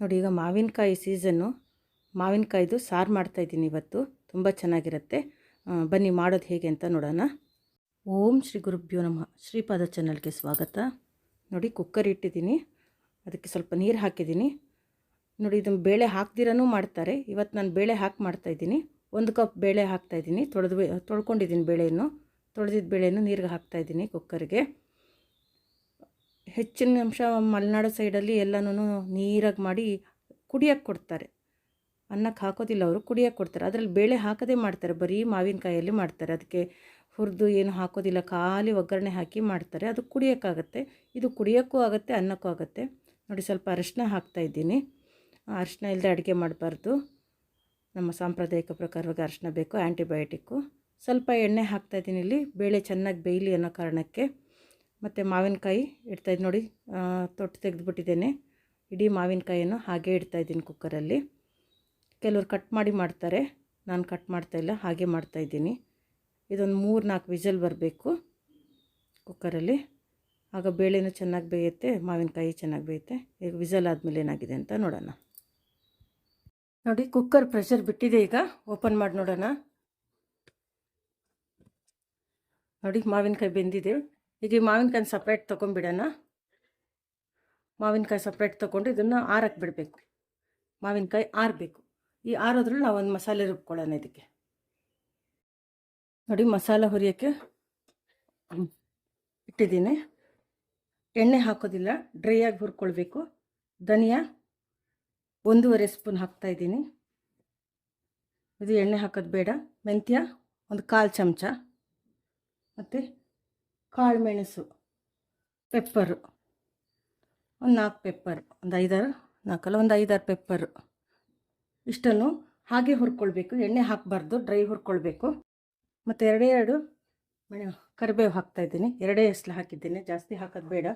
ನೋಡಿ, ಈಗ ಮಾವಿನಕಾಯಿ ಸೀಸನ್ನು. ಮಾವಿನಕಾಯ್ದು ಸಾರು ಮಾಡ್ತಾಯಿದ್ದೀನಿ ಇವತ್ತು. ತುಂಬ ಚೆನ್ನಾಗಿರುತ್ತೆ. ಬನ್ನಿ ಮಾಡೋದು ಹೇಗೆ ಅಂತ ನೋಡೋಣ. ಓಂ ಶ್ರೀ ಗುರುಭ್ಯೋ ನಮಃ. ಶ್ರೀಪಾದ ಚಾನಲ್ಗೆ ಸ್ವಾಗತ. ನೋಡಿ, ಕುಕ್ಕರ್ ಇಟ್ಟಿದ್ದೀನಿ. ಅದಕ್ಕೆ ಸ್ವಲ್ಪ ನೀರು ಹಾಕಿದ್ದೀನಿ. ನೋಡಿ, ಇದನ್ನು ಬೇಳೆ ಹಾಕ್ದಿರನೂ ಮಾಡ್ತಾರೆ. ಇವತ್ತು ನಾನು ಬೇಳೆ ಹಾಕಿ ಮಾಡ್ತಾಯಿದ್ದೀನಿ ಒಂದು ಕಪ್ ಬೇಳೆ ಹಾಕ್ತಾಯಿದ್ದೀನಿ ತೊಳೆದು ತೊಳ್ಕೊಂಡಿದ್ದೀನಿ ಬೇಳೆಯನ್ನು. ತೊಳೆದಿದ್ದ ಬೇಳೆಯನ್ನು ನೀರಿಗೆ ಹಾಕ್ತಾಯಿದ್ದೀನಿ ಕುಕ್ಕರ್ಗೆ. ಹೆಚ್ಚಿನ ಅಂಶ ಮಲೆನಾಡು ಸೈಡಲ್ಲಿ ಎಲ್ಲನೂ ನೀರಾಗಿ ಮಾಡಿ ಕುಡಿಯೋಕ್ಕೆ ಕೊಡ್ತಾರೆ. ಅನ್ನಕ್ಕೆ ಹಾಕೋದಿಲ್ಲ ಅವರು ಕುಡಿಯೋಕ್ಕೆ ಕೊಡ್ತಾರೆ. ಅದರಲ್ಲಿ ಬೇಳೆ ಹಾಕದೇ ಮಾಡ್ತಾರೆ. ಬರೀ ಮಾವಿನಕಾಯಲ್ಲಿ ಮಾಡ್ತಾರೆ. ಅದಕ್ಕೆ ಹುರಿದು ಏನು ಹಾಕೋದಿಲ್ಲ. ಖಾಲಿ ಒಗ್ಗರಣೆ ಹಾಕಿ ಮಾಡ್ತಾರೆ. ಅದು ಕುಡಿಯೋಕ್ಕಾಗತ್ತೆ. ಇದು ಕುಡಿಯೋಕ್ಕೂ ಆಗುತ್ತೆ, ಅನ್ನಕ್ಕೂ ಆಗುತ್ತೆ. ನೋಡಿ, ಸ್ವಲ್ಪ ಅರಿಶಿನ ಹಾಕ್ತಾಯಿದ್ದೀನಿ ಅರಿಶಿನ ಇಲ್ಲದೆ ಅಡುಗೆ ಮಾಡಬಾರ್ದು. ನಮ್ಮ ಸಾಂಪ್ರದಾಯಿಕ ಪ್ರಕಾರವಾಗಿ ಅರಿಶಿನ ಬೇಕು ಆ್ಯಂಟಿಬಯೋಟಿಕ್ಕು ಸ್ವಲ್ಪ ಎಣ್ಣೆ ಹಾಕ್ತಾಯಿದ್ದೀನಿ ಇಲ್ಲಿ. ಬೇಳೆ ಚೆನ್ನಾಗಿ ಬೇಯಲಿ ಅನ್ನೋ ಕಾರಣಕ್ಕೆ. ಮತ್ತು ಮಾವಿನಕಾಯಿ ಇಡ್ತಾಯಿದ್ದು ನೋಡಿ ತೊಟ್ಟು ತೆಗೆದುಬಿಟ್ಟಿದ್ದೇನೆ. ಇಡೀ ಮಾವಿನಕಾಯಿಯನ್ನು ಹಾಗೆ ಇಡ್ತಾಯಿದ್ದೀನಿ ಕುಕ್ಕರಲ್ಲಿ. ಕೆಲವರು ಕಟ್ ಮಾಡಿ ಮಾಡ್ತಾರೆ, ನಾನು ಕಟ್ ಮಾಡ್ತಾಯಿಲ್ಲ ಹಾಗೆ ಮಾಡ್ತಾಯಿದ್ದೀನಿ ಇದೊಂದು ಮೂರು ನಾಲ್ಕು ವಿಜಲ್ ಬರಬೇಕು ಕುಕ್ಕರಲ್ಲಿ. ಆಗ ಬೇಳೆನೂ ಚೆನ್ನಾಗಿ ಬೇಯುತ್ತೆ, ಮಾವಿನಕಾಯಿ ಚೆನ್ನಾಗಿ ಬೇಯುತ್ತೆ. ಈಗ ವಿಜಲ್ ಆದಮೇಲೆ ಏನಾಗಿದೆ ಅಂತ ನೋಡೋಣ. ನೋಡಿ, ಕುಕ್ಕರ್ ಪ್ರೆಷರ್ ಬಿಟ್ಟಿದೆ ಈಗ. ಓಪನ್ ಮಾಡಿ ನೋಡೋಣ. ನೋಡಿ, ಮಾವಿನಕಾಯಿ ಬೆಂದಿದೆ. ಈಗ ಈ ಮಾವಿನಕಾಯಿ ಸಪ್ರೇಟ್ ತೊಗೊಂಬಿಡೋಣ ಮಾವಿನಕಾಯಿ ಸಪ್ರೇಟ್ ತೊಗೊಂಡು ಇದನ್ನು ಆರಕ್ಕೆ ಬಿಡಬೇಕು. ಮಾವಿನಕಾಯಿ ಆರಬೇಕು. ಈ ಆರೋದ್ರಲ್ಲಿ ನಾವು ಒಂದು ಮಸಾಲೆ ರುಬ್ಕೊಳ್ಳೋಣ ಇದಕ್ಕೆ ನೋಡಿ ಮಸಾಲೆ ಹುರಿಯೋಕ್ಕೆ ಇಟ್ಟಿದ್ದೀನಿ. ಎಣ್ಣೆ ಹಾಕೋದಿಲ್ಲ ಡ್ರೈ ಆಗಿ ಹುರ್ಕೊಳ್ಬೇಕು. ಧನಿಯಾ ಒಂದೂವರೆ ಸ್ಪೂನ್ ಹಾಕ್ತಾಯಿದ್ದೀನಿ ಇದು ಎಣ್ಣೆ ಹಾಕೋದು ಬೇಡ. ಮೆಂತ್ಯ ಒಂದು ಕಾಲು ಚಮಚ. ಮತ್ತು ಕಾಳು ಮೆಣಸು ಪೆಪ್ಪರು ಒಂದು ನಾಲ್ಕು ಪೆಪ್ಪರ್ ಒಂದು ಐದಾರು ನಾಲ್ಕಲ್ಲ ಒಂದು ಐದಾರು ಪೆಪ್ಪರು ಇಷ್ಟನ್ನು ಹಾಗೆ ಹುರ್ಕೊಳ್ಬೇಕು, ಎಣ್ಣೆ ಹಾಕಬಾರ್ದು ಡ್ರೈ ಹುರ್ಕೊಳ್ಬೇಕು. ಮತ್ತು ಎರಡೇ ಎರಡು ಮೆಣ, ಕರಿಬೇವು ಹಾಕ್ತಾಯಿದ್ದೀನಿ ಎರಡೇ ಎಸ್ಲು ಹಾಕಿದ್ದೀನಿ, ಜಾಸ್ತಿ ಹಾಕೋದು ಬೇಡ.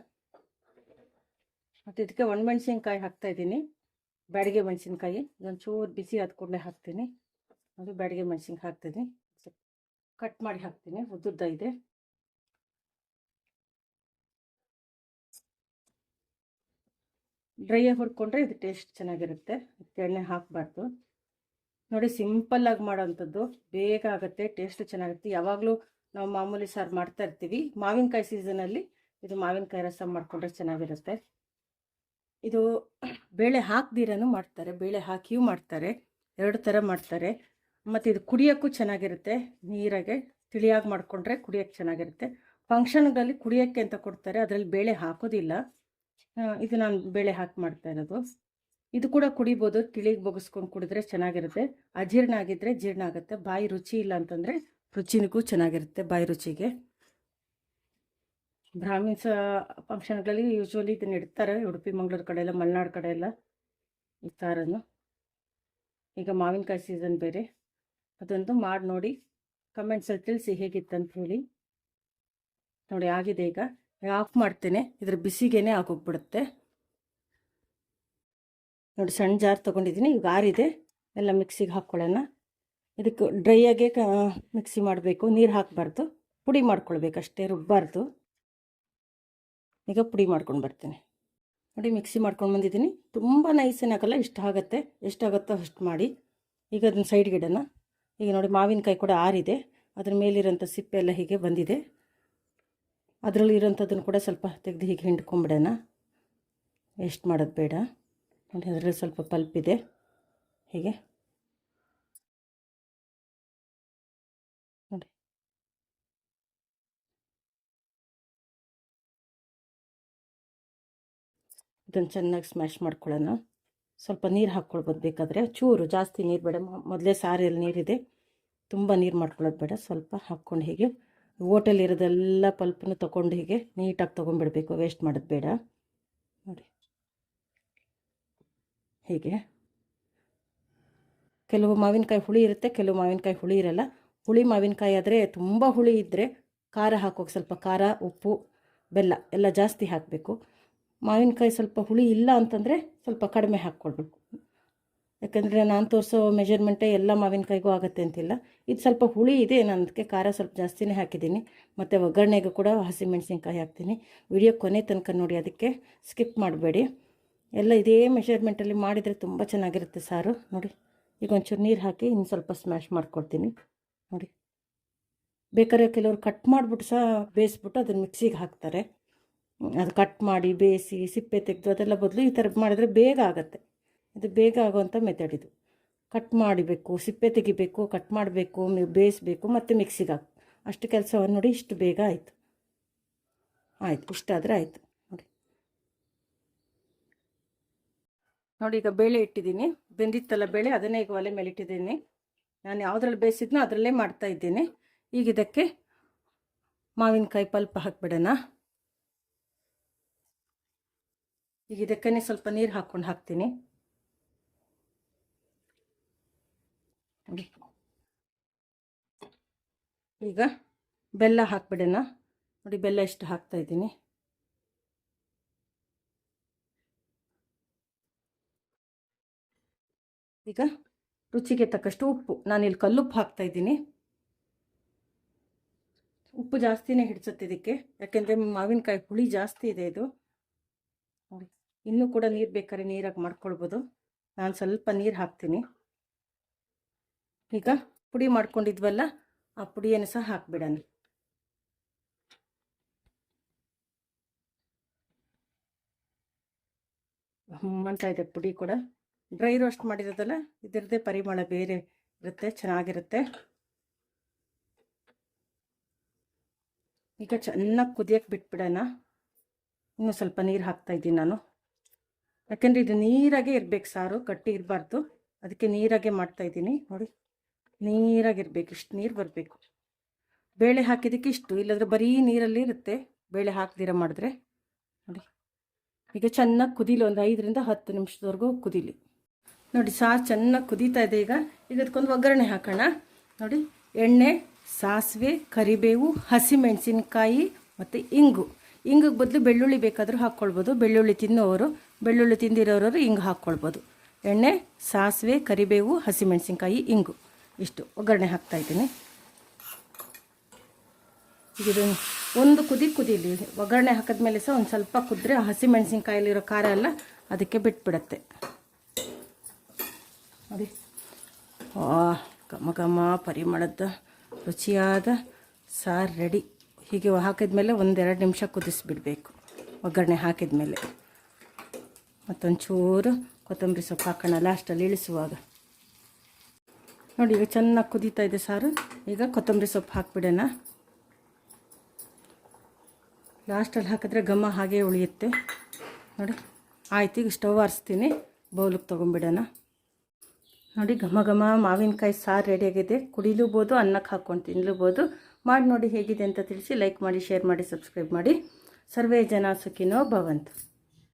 ಮತ್ತು ಇದಕ್ಕೆ ಒಣಮೆಣ್ಸಿನ್ಕಾಯಿ ಹಾಕ್ತಾಯಿದ್ದೀನಿ ಬ್ಯಾಡಿಗೆ ಮೆಣಸಿನ್ಕಾಯಿ, ಇದೊಂದು ಚೂರು ಬಿಸಿ ಆದ ಕೂಡಲೇ ಹಾಕ್ತೀನಿ. ಅದು ಬ್ಯಾಡಿಗೆ ಮೆಣಸಿನ್ಕಾಯಿ ಹಾಕ್ತೀನಿ ಕಟ್ ಮಾಡಿ ಹಾಕ್ತೀನಿ, ಉದ್ದುದ್ದ ಇದೆ. ಡ್ರೈಯಾಗಿ ಹುರ್ಕೊಂಡ್ರೆ ಇದು ಟೇಸ್ಟ್ ಚೆನ್ನಾಗಿರುತ್ತೆ. ಎಣ್ಣೆ ಹಾಕಬಾರ್ದು. ನೋಡಿ ಸಿಂಪಲ್ಲಾಗಿ ಮಾಡೋವಂಥದ್ದು ಬೇಗ ಆಗುತ್ತೆ ಟೇಸ್ಟ್ ಚೆನ್ನಾಗಿರುತ್ತೆ. ಯಾವಾಗಲೂ ನಾವು ಮಾಮೂಲಿ ಸಾರು ಮಾಡ್ತಾ ಇರ್ತೀವಿ. ಮಾವಿನಕಾಯಿ ಸೀಸನಲ್ಲಿ ಇದು ಮಾವಿನಕಾಯಿ ರಸ ಮಾಡಿಕೊಂಡ್ರೆ ಚೆನ್ನಾಗಿರುತ್ತೆ. ಇದು ಬೇಳೆ ಹಾಕ್ದಿರನೂ ಮಾಡ್ತಾರೆ. ಬೇಳೆ ಹಾಕಿಯೂ ಮಾಡ್ತಾರೆ. ಎರಡು ಥರ ಮಾಡ್ತಾರೆ. ಮತ್ತು ಇದು ಕುಡಿಯೋಕ್ಕೂ ಚೆನ್ನಾಗಿರುತ್ತೆ. ನೀರಾಗೆ ತಿಳಿಯಾಗಿ ಮಾಡಿಕೊಂಡ್ರೆ ಕುಡಿಯೋಕ್ಕೆ ಚೆನ್ನಾಗಿರುತ್ತೆ. ಫಂಕ್ಷನ್ಗಳಲ್ಲಿ ಕುಡಿಯೋಕ್ಕೆ ಅಂತ ಕೊಡ್ತಾರೆ. ಅದರಲ್ಲಿ ಬೇಳೆ ಹಾಕೋದಿಲ್ಲ. ಇದು ನಾನು ಬೇಳೆ ಹಾಕಿ ಮಾಡ್ತಾ ಇರೋದು. ಇದು ಕೂಡ ಕುಡಿಬೋದು ತಿಳಿಗೆ ಬೊಗಿಸ್ಕೊಂಡು ಕುಡಿದ್ರೆ ಚೆನ್ನಾಗಿರುತ್ತೆ. ಅಜೀರ್ಣ ಆಗಿದ್ರೆ ಜೀರ್ಣ ಆಗುತ್ತೆ. ಬಾಯಿ ರುಚಿ ಇಲ್ಲ ಅಂತಂದರೆ ರುಚಿನಿಗೂ ಚೆನ್ನಾಗಿರುತ್ತೆ ಬಾಯಿ ರುಚಿಗೆ. ಬ್ರಾಹ್ಮಿನ್ಸ್ ಫಂಕ್ಷನ್ಗಳಲ್ಲಿ ಯೂಶ್ವಲಿ ಇದನ್ನ ಇಡ್ತಾರೆ. ಉಡುಪಿ, ಮಂಗಳೂರು ಕಡೆ ಎಲ್ಲ ಮಲೆನಾಡು ಕಡೆ ಎಲ್ಲ ಈ ಈಗ ಮಾವಿನಕಾಯಿ ಸೀಸನ್ ಬೇರೆ. ಅದೊಂದು ಮಾಡಿ ನೋಡಿ. ಕಮೆಂಟ್ಸಲ್ಲಿ ತಿಳಿಸಿ ಹೇಗಿತ್ತಂತ ಹೇಳಿ. ನೋಡಿ, ಆಗಿದೆ ಈಗ. ಆಫ್ ಮಾಡ್ತೇನೆ. ಇದ್ರ ಬಿಸಿಗೇನೆ ಆಗೋಗ್ಬಿಡುತ್ತೆ ನೋಡಿ ಸಣ್ಣ ಜಾರ್ ತೊಗೊಂಡಿದ್ದೀನಿ. ಈಗ ಆರಿದೆ. ಎಲ್ಲ ಮಿಕ್ಸಿಗೆ ಹಾಕ್ಕೊಳ್ಳೋಣ ಇದಕ್ಕೆ ಡ್ರೈಯಾಗೆ ಕ, ಮಿಕ್ಸಿ ಮಾಡಬೇಕು. ನೀರು ಹಾಕಬಾರ್ದು. ಪುಡಿ ಮಾಡ್ಕೊಳ್ಬೇಕಷ್ಟೇ ರುಬ್ಬಾರ್ದು. ಈಗ ಪುಡಿ ಮಾಡ್ಕೊಂಡು ಬರ್ತೀನಿ. ನೋಡಿ ಮಿಕ್ಸಿ ಮಾಡ್ಕೊಂಡು ಬಂದಿದ್ದೀನಿ. ತುಂಬ ನೈಸೇನು ಹಾಕಲ್ಲ ಇಷ್ಟ ಆಗುತ್ತೆ. ಎಷ್ಟಾಗುತ್ತೋ ಅಷ್ಟು ಮಾಡಿ. ಈಗ ಅದನ್ನ ಸೈಡ್ಗಿಡೋಣ ಈಗ ನೋಡಿ ಮಾವಿನಕಾಯಿ ಕೂಡ ಆರಿದೆ. ಅದ್ರ ಮೇಲಿರೋಂಥ ಸಿಪ್ಪೆ ಎಲ್ಲ ಹೀಗೆ ಬಂದಿದೆ. ಅದರಲ್ಲಿ ಇರೋಂಥದ್ದನ್ನು ಕೂಡ ಸ್ವಲ್ಪ ತೆಗೆದು ಹೀಗೆ ಹಿಂಡ್ಕೊಂಬಿಡೋಣ. ವೇಸ್ಟ್ ಮಾಡೋದು ಬೇಡ. ನೋಡಿ, ಅದರಲ್ಲಿ ಸ್ವಲ್ಪ ಪಲ್ಪ್ ಇದೆ. ಹೀಗೆ. ನೋಡಿ. ಇದನ್ನು ಚೆನ್ನಾಗಿ ಸ್ಮ್ಯಾಶ್ ಮಾಡ್ಕೊಳ್ಳೋಣ. ಸ್ವಲ್ಪ ನೀರು ಹಾಕ್ಕೊಳ್ಬೋದು ಬೇಕಾದರೆ. ಚೂರು, ಜಾಸ್ತಿ ನೀರು ಬೇಡ. ಮೊದಲೇ ಸಾರಿಯಲ್ಲಿ ನೀರಿದೆ. ತುಂಬ ನೀರು ಮಾಡ್ಕೊಳ್ಳೋದು ಬೇಡ. ಸ್ವಲ್ಪ ಹಾಕ್ಕೊಂಡು ಹೀಗೆ. ಓಟಲ್ಲಿ ಇರೋದೆಲ್ಲ ಪಲ್ಪನ್ನು ತೊಗೊಂಡು ಹೀಗೆ ನೀಟಾಗಿ ತೊಗೊಂಡ್ಬಿಡ್ಬೇಕು. ವೇಸ್ಟ್ ಮಾಡೋದು ಬೇಡ. ನೋಡಿ. ಹೀಗೆ. ಕೆಲವು ಮಾವಿನಕಾಯಿ ಹುಳಿ ಇರುತ್ತೆ, ಕೆಲವು ಮಾವಿನಕಾಯಿ ಹುಳಿ ಇರಲ್ಲ. ಹುಳಿ ಮಾವಿನಕಾಯಿ ಆದರೆ ತುಂಬ ಹುಳಿ ಇದ್ದರೆ ಖಾರ ಹಾಕೋಕೆ ಸ್ವಲ್ಪ ಖಾರ, ಉಪ್ಪು, ಬೆಲ್ಲ ಎಲ್ಲ ಜಾಸ್ತಿ ಹಾಕಬೇಕು. ಮಾವಿನಕಾಯಿ ಸ್ವಲ್ಪ ಹುಳಿ ಇಲ್ಲ ಅಂತಂದರೆ ಸ್ವಲ್ಪ ಕಡಿಮೆ ಹಾಕ್ಕೊಳ್ಬೇಕು ಯಾಕಂದರೆ ನಾನು ತೋರಿಸೋ ಮೆಜರ್ಮೆಂಟೇ ಎಲ್ಲ ಮಾವಿನಕಾಯಿಗೂ ಆಗುತ್ತೆ ಅಂತಿಲ್ಲ. ಇದು ಸ್ವಲ್ಪ ಹುಳಿ ಇದೆ, ನಾನು ಅದಕ್ಕೆ ಖಾರ ಸ್ವಲ್ಪ ಜಾಸ್ತಿನೇ ಹಾಕಿದ್ದೀನಿ. ಮತ್ತು ಒಗ್ಗರಣೆಗೂ ಕೂಡ ಹಸಿಮೆಣಸಿನ್ಕಾಯಿ ಹಾಕ್ತೀನಿ. ವಿಡಿಯೋ ಕೊನೆ ತನಕ ನೋಡಿ, ಅದಕ್ಕೆ ಸ್ಕಿಪ್ ಮಾಡಬೇಡಿ. ಎಲ್ಲ ಇದೇ ಮೆಷರ್ಮೆಂಟಲ್ಲಿ ಮಾಡಿದರೆ ತುಂಬ ಚೆನ್ನಾಗಿರುತ್ತೆ ಸಾರು. ನೋಡಿ, ಈಗ ಒಂಚೂರು ನೀರು ಹಾಕಿ ಇನ್ನು ಸ್ವಲ್ಪ ಸ್ಮ್ಯಾಶ್ ಮಾಡ್ಕೊಳ್ತೀನಿ ನೋಡಿ, ಬೇಕಾದ್ರೆ ಕೆಲವರು ಕಟ್ ಮಾಡಿಬಿಟ್ಟು ಸಹ ಬೇಯಿಸ್ಬಿಟ್ಟು ಅದನ್ನು ಮಿಕ್ಸಿಗೆ ಹಾಕ್ತಾರೆ. ಅದು ಕಟ್ ಮಾಡಿ ಬೇಯಿಸಿ ಸಿಪ್ಪೆ ತೆಗೆದು ಅದೆಲ್ಲ ಬದಲು ಈ ಥರ ಮಾಡಿದರೆ ಬೇಗ ಆಗುತ್ತೆ. ಇದು ಬೇಗ ಆಗುವಂಥ ಮೆಥಡ್ ಇದು. ಕಟ್ ಮಾಡಬೇಕು, ಸಿಪ್ಪೆ ತೆಗಿಬೇಕು, ಕಟ್ ಮಾಡಬೇಕು ಬೇಯಿಸಬೇಕು, ಮತ್ತು ಮಿಕ್ಸಿಗೆ ಹಾಕಿ, ಅಷ್ಟು ಕೆಲಸವನ್ನು ನೋಡಿ ಇಷ್ಟು ಬೇಗ ಆಯಿತು. ಆಯಿತು ಇಷ್ಟಾದರೆ ಆಯಿತು. ನೋಡಿ. ನೋಡಿ, ಈಗ ಬೇಳೆ ಇಟ್ಟಿದ್ದೀನಿ. ಬೆಂದಿತ್ತಲ್ಲ ಬೇಳೆ, ಅದನ್ನೇ ಈಗ ಒಲೆ ಮೇಲೆ ಇಟ್ಟಿದ್ದೀನಿ. ನಾನು ಯಾವುದ್ರಲ್ಲಿ ಬೇಯಿಸಿದ್ನೋ ಅದರಲ್ಲೇ ಮಾಡ್ತಾ ಇದ್ದೀನಿ. ಈಗ ಇದಕ್ಕೆ ಮಾವಿನಕಾಯಿ ಪಲ್ಪ ಹಾಕ್ಬಿಡೋಣ. ಈಗ ಇದಕ್ಕೇ ಸ್ವಲ್ಪ ನೀರು ಹಾಕ್ಕೊಂಡು ಹಾಕ್ತೀನಿ. ನೋಡಿ. ಈಗ ಬೆಲ್ಲ ಹಾಕ್ಬಿಡೋಣ. ನೋಡಿ, ಬೆಲ್ಲ ಎಷ್ಟು ಹಾಕ್ತಾ ಇದ್ದೀನಿ. ಈಗ ರುಚಿಗೆ ತಕ್ಕಷ್ಟು ಉಪ್ಪು. ನಾನಿಲ್ಲಿ ಕಲ್ಲುಪ್ಪು ಹಾಕ್ತಾ ಇದ್ದೀನಿ. ಉಪ್ಪು ಜಾಸ್ತಿನೇ ಹಿಡಿಸುತ್ತೆ ಇದಕ್ಕೆ. ಯಾಕೆಂದರೆ ಮಾವಿನಕಾಯಿ ಹುಳಿ ಜಾಸ್ತಿ ಇದೆ ಇದು. ನೋಡಿ, ಇನ್ನೂ ಕೂಡ ನೀರು ಬೇಕಾದ್ರೆ ನೀರಾಗಿ ಮಾಡ್ಕೊಳ್ಬೋದು. ನಾನು ಸ್ವಲ್ಪ ನೀರು ಹಾಕ್ತೀನಿ. ಈಗ ಪುಡಿ ಮಾಡ್ಕೊಂಡಿದ್ವಲ್ಲ ಆ ಪುಡಿಯನ್ನು ಸಹ ಹಾಕ್ಬಿಡೋಣ. ಅಂತ ಇದೆ ಪುಡಿ ಕೂಡ. ಡ್ರೈ ರೋಸ್ಟ್ ಮಾಡಿರೋದಲ್ಲ ಇದರದ್ದೇ ಪರಿಮಳ ಬೇರೆ ಇರುತ್ತೆ ಚೆನ್ನಾಗಿರುತ್ತೆ. ಈಗ ಚೆನ್ನಾಗಿ ಕುದಿಯೋಕ್ಕೆ ಬಿಟ್ಬಿಡೋಣ. ಇನ್ನೂ ಸ್ವಲ್ಪ ನೀರು ಹಾಕ್ತಾ ಇದ್ದೀನಿ ನಾನು. ಯಾಕೆಂದರೆ ಇದು ನೀರಾಗೆ ಇರಬೇಕು ಸಾರು ಗಟ್ಟಿ ಇರಬಾರ್ದು. ಅದಕ್ಕೆ ನೀರಾಗೆ ಮಾಡ್ತಾ ಇದ್ದೀನಿ. ನೋಡಿ. ನೀರಾಗಿರ್ಬೇಕು, ಇಷ್ಟು ನೀರು ಬರಬೇಕು. ಬೇಳೆ ಹಾಕಿದ್ದಕ್ಕೆ ಇಷ್ಟು, ಇಲ್ಲಾಂದರೆ ಬರೀ ನೀರಲ್ಲಿ ಇರುತ್ತೆ. ಬೇಳೆ ಹಾಕ್ದಿರ ಮಾಡಿದ್ರೆ, ನೋಡಿ. ಈಗ ಚೆನ್ನಾಗಿ ಕುದೀಲಿ, ಒಂದು ಐದರಿಂದ ಹತ್ತು ನಿಮಿಷದವರೆಗೂ ಕುದೀಲಿ. ನೋಡಿ, ಸಾರು ಚೆನ್ನಾಗಿ ಕುದೀತಾ ಇದೆ ಈಗ. ಈಗ ಅದಕ್ಕೊಂದು ಒಗ್ಗರಣೆ ಹಾಕೋಣ. ನೋಡಿ, ಎಣ್ಣೆ, ಸಾಸಿವೆ, ಕರಿಬೇವು, ಹಸಿಮೆಣಸಿನ್ಕಾಯಿ ಮತ್ತು ಇಂಗು. ಇಂಗಿಗೆ ಬದಲು ಬೆಳ್ಳುಳ್ಳಿ ಬೇಕಾದರೂ ಹಾಕ್ಕೊಳ್ಬೋದು. ಬೆಳ್ಳುಳ್ಳಿ ತಿನ್ನೋರು, ಬೆಳ್ಳುಳ್ಳಿ ತಿಂದಿರೋರು ಇಂಗು ಹಾಕ್ಕೊಳ್ಬೋದು. ಎಣ್ಣೆ, ಸಾಸಿವೆ, ಕರಿಬೇವು, ಹಸಿಮೆಣಸಿನ್ಕಾಯಿ, ಇಂಗು. ಇಷ್ಟು ಒಗ್ಗರಣೆ ಹಾಕ್ತಾ ಇದ್ದೀನಿ. ಇದು ಒಂದು ಕುದಿ ಕುದೀಲಿ ಒಗ್ಗರಣೆ ಹಾಕಿದ್ಮೇಲೆ ಸಹ ಒಂದು ಸ್ವಲ್ಪ ಕುದ್ರೆ ಹಸಿಮೆಣಸಿನ್ಕಾಯಲ್ಲಿರೋ ಖಾರ ಎಲ್ಲ ಅದಕ್ಕೆ ಬಿಟ್ಬಿಡತ್ತೆ. ನೋಡಿ. ಘಮ ಘಮ ಪರಿಮಳದ ರುಚಿಯಾದ ಸಾರು ರೆಡಿ. ಹೀಗೆ ಹಾಕಿದ್ಮೇಲೆ ಒಂದೆರಡು ನಿಮಿಷ ಕುದಿಸ್ಬಿಡ್ಬೇಕು ಒಗ್ಗರಣೆ ಹಾಕಿದ್ಮೇಲೆ ಮತ್ತೊಂಚೂರು ಕೊತ್ತಂಬರಿ ಸೊಪ್ಪು ಹಾಕೋಣ. ಲಾಸ್ಟಲ್ಲಿ ಇಳಿಸುವಾಗ. ನೋಡಿ ಈಗ ಚೆನ್ನಾಗಿ ಕುದೀತಾ ಇದೆ ಸಾರು. ಈಗ ಕೊತ್ತಂಬರಿ ಸೊಪ್ಪು ಹಾಕ್ಬಿಡೋಣ. ಲಾಸ್ಟಲ್ಲಿ ಹಾಕಿದ್ರೆ ಘಮ ಹಾಗೆ ಉಳಿಯುತ್ತೆ. ನೋಡಿ, ಆಯ್ತು, ಈಗ ಸ್ಟವ್ ಆರಿಸ್ತೀನಿ. ಬೌಲಿಗೆ ತೊಗೊಂಬಿಡೋಣ ನೋಡಿ, ಘಮ ಘಮ ಮಾವಿನಕಾಯಿ ಸಾರು ರೆಡಿಯಾಗಿದೆ ಕುಡಿಲೂಬೋದು, ಅನ್ನಕ್ಕೆ ಹಾಕ್ಕೊಂಡು ತಿನ್ನಲೂಬೋದು ಮಾಡಿ ನೋಡಿ ಹೇಗಿದೆ ಅಂತ ತಿಳಿಸಿ ಲೈಕ್ ಮಾಡಿ ಶೇರ್ ಮಾಡಿ ಸಬ್ಸ್ಕ್ರೈಬ್ ಮಾಡಿ. ಸರ್ವೇ ಜನ ಸುಖಿನೋ ಭವಂತು.